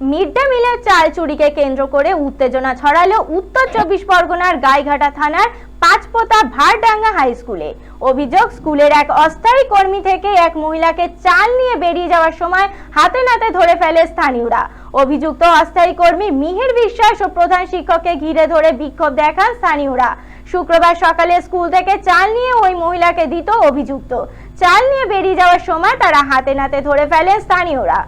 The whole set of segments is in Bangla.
মিড ডে মিলের চাল চুরিকে কেন্দ্র করে উত্তেজনা ছড়ালো উত্তর চব্বিশ পরগনার গাইঘাটা থানার পাঁচপোতা ভারডাঙ্গা হাই স্কুলে। অভিযোগ, স্কুলের এক অস্থায়ী কর্মী থেকে এক মহিলাকে চাল নিয়ে বেরিয়ে যাওয়ার সময় হাতে নাতে ধরে ফেলে স্থানীয়রা। অভিযুক্ত অস্থায়ী কর্মী মিহির বিশ্বাস ও প্রধান শিক্ষককে ঘিরে ধরে বিক্ষোভ দেখান স্থানীয়রা। শুক্রবার সকালে স্কুল থেকে চাল নিয়ে ওই মহিলাকে দিত অভিযুক্ত। চাল নিয়ে বেরিয়ে যাওয়ার সময় তারা হাতে নাতে ধরে ফেলেন স্থানীয়রা।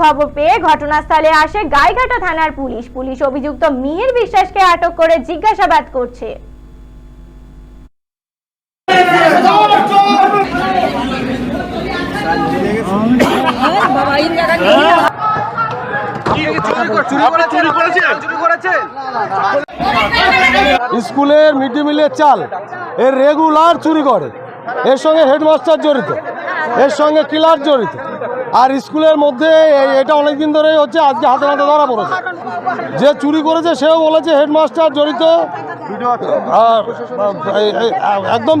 খবর পেয়ে ঘটনাস্থলে আসে গাইঘাটা থানার পুলিশ। পুলিশ অভিযুক্ত মিহির বিশ্বাসকে আটক করে জিজ্ঞাসাবাদ করছে। স্কুলের মিড ডে মিলের চাল, এর রেগুলার চুরি করে, এর সঙ্গে হেডমাস্টার জড়িত, এর সঙ্গে ক্লার্ক জড়িত। আর স্কুলের মধ্যে এই- এটা অনেক দিন ধরেই হচ্ছে আজকে হাতে হাতে ধরা পড়েছে। যে চুরি করেছে সেও বলেছে হেডমাস্টার জড়িত। একদম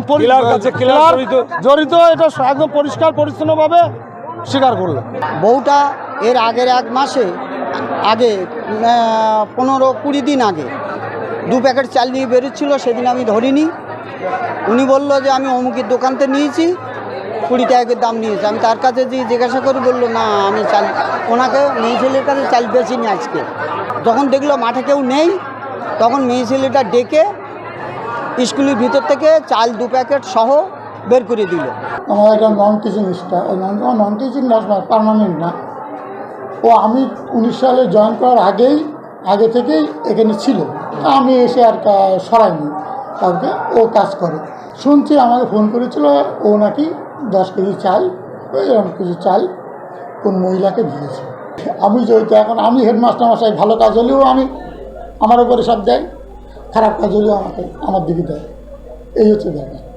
জড়িত। এটা একদম পরিষ্কার পরিচ্ছন্নভাবে স্বীকার করল। বউটা এর আগের এক মাসে আগে পনেরো কুড়ি দিন আগে দু প্যাকেট চাল নিয়ে বেরোচ্ছিল সেদিন আমি ধরিনি। উনি বলল যে আমি অমুকের দোকানতে নিয়েছি কুড়ি টাকার দাম নিয়েছে। আমি তার কাছে যে জিজ্ঞাসা করি বলল, না, আমি চাল ওনাকে, মেয়ে ছেলের কাছে চাল বেচিনি আজকে। যখন দেখল মাঠে কেউ নেই, তখন মেয়ে ছেলেটা ডেকে স্কুলের ভিতর থেকে চাল দু প্যাকেট সহ বের করে দিল। আমার একটা non teaching staff non teaching permanent না। ও আমি উনিশ সালে জয়েন করার আগেই, আগে থেকেই এখানে ছিল। আমি এসে আর সরাইনি। কাউকে ও কাজ করে। শুনছি আমাকে ফোন করেছিল, ও নাকি দশ কেজি চাল এরকম কিছু চাল কোন মহিলাকে দিয়েছে। আমি যেহেতু এখন, আমি হেডমাস্টার মশাই, ভালো কাজ হলেও আমি আমার উপরে সব দেয়, খারাপ কাজ হলেও আমাকে, আমার দিকে দেয়। এই হচ্ছে ব্যাপার।